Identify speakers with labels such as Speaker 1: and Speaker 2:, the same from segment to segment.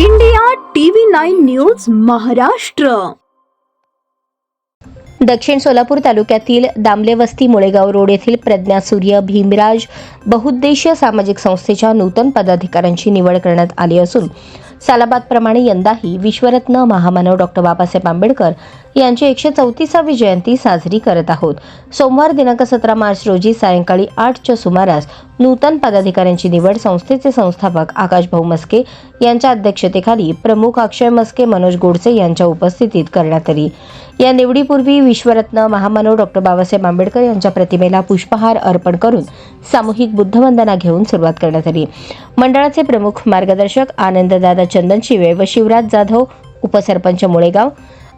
Speaker 1: India TV nine news Maharashtra.
Speaker 2: Dakshin Solapur तालुक्यातील दामलेवस्ती Mulegaon road येथील प्रज्ञा सूर्य भीमराज बहुउद्देशीय सामाजिक संस्थेच्या नूतन पदाधिकाऱ्यांची निवड करण्यात आली असून सालाबादप्रमाणे यंदाही विश्वरत्न महामानव डॉक्टर बाबासाहेब आंबेडकर यांची एकशे चौतीसावी जयंती साजरी करत आहोत. सोमवार दिनांक सतरा मार्च रोजी सायंकाळी आठच्या सुमारास नूतन पदाधिकाऱ्यांची निवड संस्थेचे संस्थापक आकाश भाऊ मस्के यांच्या अध्यक्षतेखाली प्रमुख अक्षय मस्के मनोज गोडसे यांच्या उपस्थितीत करण्यात आली. या निवडीपूर्वी विश्वरत्न महामानव डॉक्टर बाबासाहेब आंबेडकर यांच्या प्रतिमेला पुष्पहार अर्पण करून सामूहिक बुद्धवंदना घेऊन सुरुवात करण्यात आली. मंडळाचे प्रमुख मार्गदर्शक आनंददादा चंदनशिवे व शिवराज जाधव उपसरपंच मुळेगाव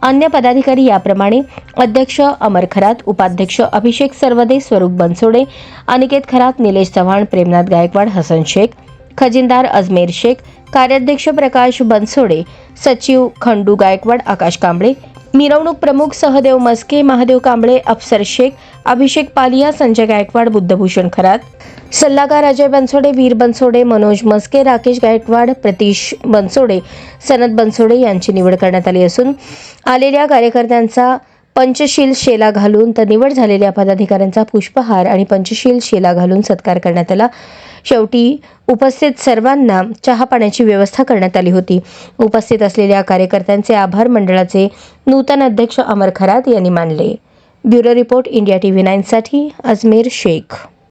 Speaker 2: अन्य पदाधिकारी याप्रमाणे अध्यक्ष अमर खरात उपाध्यक्ष अभिषेक सरवदे स्वरूप बनसोडे अनिकेत खरात निलेश चव्हाण प्रेमनाथ गायकवाड हसन शेख खजिनदार अजमेर शेख कार्याध्यक्ष प्रकाश बनसोडे सचिव खंडू गायकवाड आकाश कांबळे मिरवणूक प्रमुख सहदेव मस्के महादेव कांबळे अफसर शेख अभिषेक पालिया संजय गायकवाड बुद्धभूषण खरात. सल्लागार अजय बनसोडे वीर बनसोडे मनोज मस्के राकेश गायकवाड प्रतीश बनसोडे सनद बनसोडे यांची निवड करण्यात आली असून आलेल्या कार्यकर्त्यांचा पंचशील शेला घालून तर निवड झालेल्या पदाधिकाऱ्यांचा पुष्पहार आणि पंचशील शेला घालून सत्कार करण्यात आला. शेवटी उपस्थित सर्वांना चहा पाण्याची व्यवस्था करण्यात आली होती. उपस्थित असलेल्या कार्यकर्त्यांचे आभार मंडळाचे नूतन अध्यक्ष अमर खरात यांनी मानले. Bureau report India T V नाईनसाठी Ajmer Shaikh.